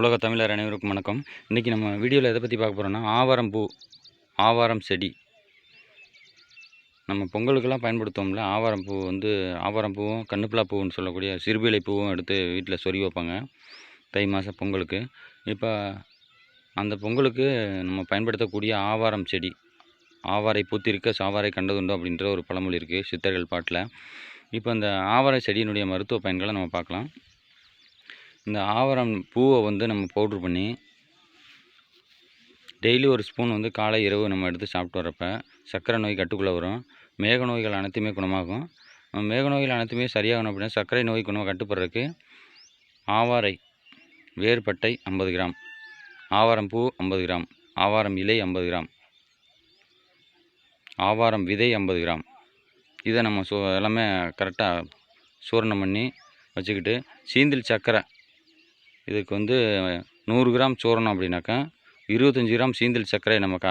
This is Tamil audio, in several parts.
உலக தமிழர் அனைவருக்கும் வணக்கம். இன்றைக்கி நம்ம வீடியோவில் எதை பற்றி பார்க்க போகிறோன்னா ஆவாரம் பூ ஆவாரம் செடி. நம்ம பொங்கலுக்கெல்லாம் பயன்படுத்துவோம்ல ஆவாரம் பூ வந்து ஆவாரம் பூவும் கண்ணுப்பிலா பூன்னு சொல்லக்கூடிய சிறுபிலை பூவும் எடுத்து வீட்டில் சொறி வைப்பாங்க தை மாதம் பொங்கலுக்கு. இப்போ அந்த பொங்கலுக்கு நம்ம பயன்படுத்தக்கூடிய ஆவாரம் செடி ஆவாரை பூத்திருக்க சாவாரை கண்டதுண்டோ அப்படின்ற ஒரு பழமொழி இருக்குது சித்தர்கள் பாட்டில். இப்போ அந்த ஆவாரை செடியினுடைய மருத்துவ பயன்களை நம்ம பார்க்கலாம். இந்த ஆவாரம் பூவை வந்து நம்ம பவுட்ரு பண்ணி டெய்லி ஒரு ஸ்பூன் வந்து காலை இரவு நம்ம எடுத்து சாப்பிட்டு வரப்ப சர்க்கரை நோய் கட்டுக்குள்ளே வரும். மேக நோய்கள் அனைத்துமே குணமாகும். மேக நோய்கள் அனைத்துமே சரியாகணும் அப்படின்னா சர்க்கரை நோய் குணம் கட்டுப்படுறதுக்கு ஆவாரை வேர்பட்டை ஐம்பது கிராம் ஆவாரம் பூ ஐம்பது கிராம் ஆவாரம் இலை ஐம்பது கிராம் ஆவாரம் விதை ஐம்பது கிராம். இதை நம்ம சூ எல்லாமே கரெக்டாக சூரணம் பண்ணி வச்சுக்கிட்டு சீந்தில் சர்க்கரை இதுக்கு வந்து நூறு கிராம் சூரணம் அப்படின்னாக்கா இருபத்தஞ்சி கிராம் சீந்தல் சர்க்கரையை நம்ம க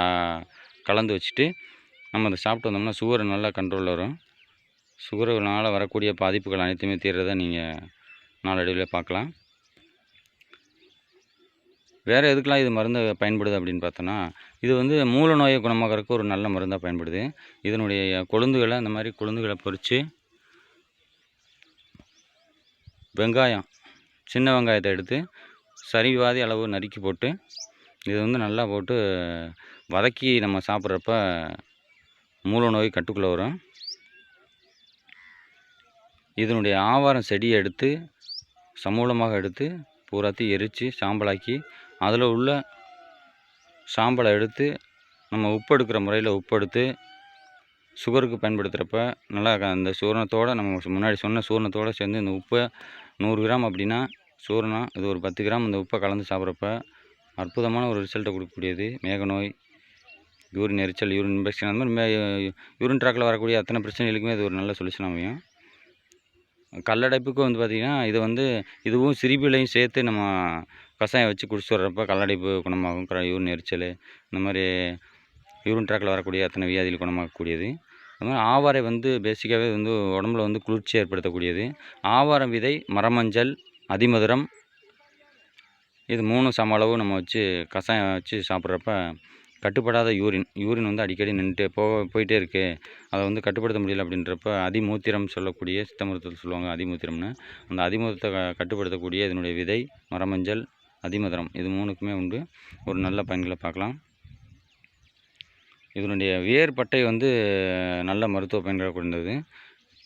கலந்து வச்சுட்டு நம்ம அதை சாப்பிட்டு வந்தோம்னா சுகர் நல்லா கண்ட்ரோலில் வரும். சுகர்னால் வரக்கூடிய பாதிப்புகள் அனைத்துமே தீர்றதை நீங்கள் நாளடைவில் பார்க்கலாம். வேறு எதுக்கெலாம் இது மருந்து பயன்படுது அப்படின்னு பார்த்தோன்னா இது வந்து மூல நோயை குணமாகறதுக்கு ஒரு நல்ல மருந்தாக பயன்படுது. இதனுடைய கொழுந்துகளை அந்த மாதிரி கொழுந்துகளை பொறித்து வெங்காயம் சின்ன வெங்காயத்தை எடுத்து சரிவாதி அளவு நறுக்கி போட்டு இது வந்து நல்லா போட்டு வதக்கி நம்ம சாப்பிட்றப்ப மூல நோய் கட்டுக்குள்ளே வரும். இதனுடைய ஆவாரம் செடியை எடுத்து சமூலமாக எடுத்து பூராத்தையும் எரித்து சாம்பலாக்கி அதில் உள்ள சாம்பலை எடுத்து நம்ம உப்பு எடுக்கிற முறையில் உப்பு எடுத்து சுகருக்கு பயன்படுத்துகிறப்ப நல்லா அந்த சூரணத்தோடு நம்ம முன்னாடி சொன்ன சூரணத்தோடு சேர்ந்து இந்த உப்பை நூறு கிராம் அப்படின்னா சூரணா இது ஒரு பத்து கிராம் இந்த உப்பை கலந்து சாப்பிட்றப்ப அற்புதமான ஒரு ரிசல்ட்டை கொடுக்கக்கூடியது. மேக நோய் யூரின் எரிச்சல் யூரின் இன்ஃபெக்ஷன் அந்த மாதிரி மே யூரின் ட்ராக்கில் வரக்கூடிய அத்தனை பிரச்சனைகளுக்குமே இது ஒரு நல்ல சொல்யூஷன் அமையும். கல்லடைப்புக்கும் வந்து பார்த்திங்கன்னா இது வந்து இதுவும் சிரிப்பிலையும் சேர்த்து நம்ம கஷாயம் வச்சு குடிச்சு வர்றப்ப கல்லடைப்பு குணமாகும் க- யூரின் எரிச்சல் இந்த மாதிரி யூரின் ட்ராக்கில் வரக்கூடிய அத்தனை வியாதிகள் குணமாகக்கூடியது அது மாதிரி ஆவாரை வந்து பேசிக்காகவே வந்து உடம்புல வந்து குளிர்ச்சி ஏற்படுத்தக்கூடியது. ஆவாரம் விதை மரமஞ்சள் அதிமதுரம். இது மூணு சம அளவு நம்ம வச்சு கஷாயம் வச்சு சாப்பிட்றப்ப கட்டுப்படாத யூரின் யூரின் வந்து அடிக்கடி நின்றுட்டே போக போயிட்டே இருக்குது அதை வந்து கட்டுப்படுத்த முடியல அப்படின்றப்ப அதிமூத்திரம் சொல்லக்கூடிய சித்த மருத்துவத்தில் சொல்லுவாங்க அதிமூத்திரம்னு. அந்த அதிமூத்திரத்தை கட்டுப்படுத்தக்கூடிய இதனுடைய விதை மரமஞ்சள் அதிமதுரம். இது மூணுக்குமே உண்டு. ஒரு நல்ல பயன்களை பார்க்கலாம். இதனுடைய வேர் பட்டை வந்து நல்ல மருத்துவ பயன்களை கொண்டது.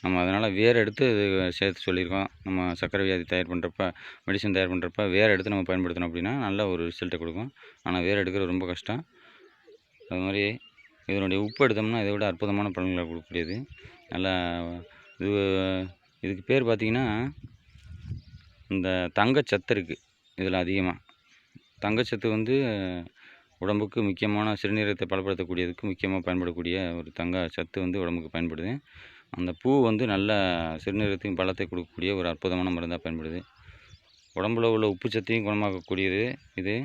நம்ம அதனால் வேர் எடுத்து இது சேர்த்து சொல்லியிருக்கோம். நம்ம சர்க்கரை வியாதி தயார் பண்ணுறப்ப மெடிசன் தயார் பண்ணுறப்ப வேர் எடுத்து நம்ம பயன்படுத்தினோம் அப்படின்னா நல்ல ஒரு ரிசல்ட்டை கொடுக்கும். ஆனால் வேர் எடுக்கிறது ரொம்ப கஷ்டம். அது மாதிரி இதனுடைய உப்பு எடுத்தோம்னா இதை விட அற்புதமான பலன்களை கொடுக்கக்கூடியது. நல்லா இது இதுக்கு பேர் பார்த்திங்கன்னா இந்த தங்கச்சத்து இருக்குது இதில் அதிகமாக தங்கச்சத்து வந்து உடம்புக்கு முக்கியமான சிறுநீரகத்தை பலப்படுத்தக்கூடியதுக்கு முக்கியமாக பயன்படக்கூடிய ஒரு தங்க சத்து வந்து உடம்புக்கு பயன்படுது. அந்த பூ வந்து நல்ல சிறுநீரகத்தையும் பலத்தை கொடுக்கக்கூடிய ஒரு அற்புதமான மருந்தாக பயன்படுது. உடம்புல உள்ள உப்பு சத்தையும் குணமாக்கக்கூடியது இது.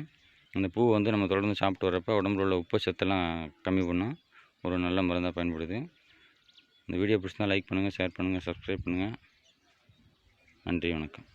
அந்த பூ வந்து நம்ம தொடர்ந்து சாப்பிட்டு வரப்போ உடம்புல உள்ள உப்பு சத்தெல்லாம் கம்மி பண்ணும். ஒரு நல்ல மருந்தாக பயன்படுது. இந்த வீடியோ பிடிச்சிருந்தால் லைக் பண்ணுங்கள் ஷேர் பண்ணுங்கள் சப்ஸ்கிரைப் பண்ணுங்கள் நன்றி வணக்கம்.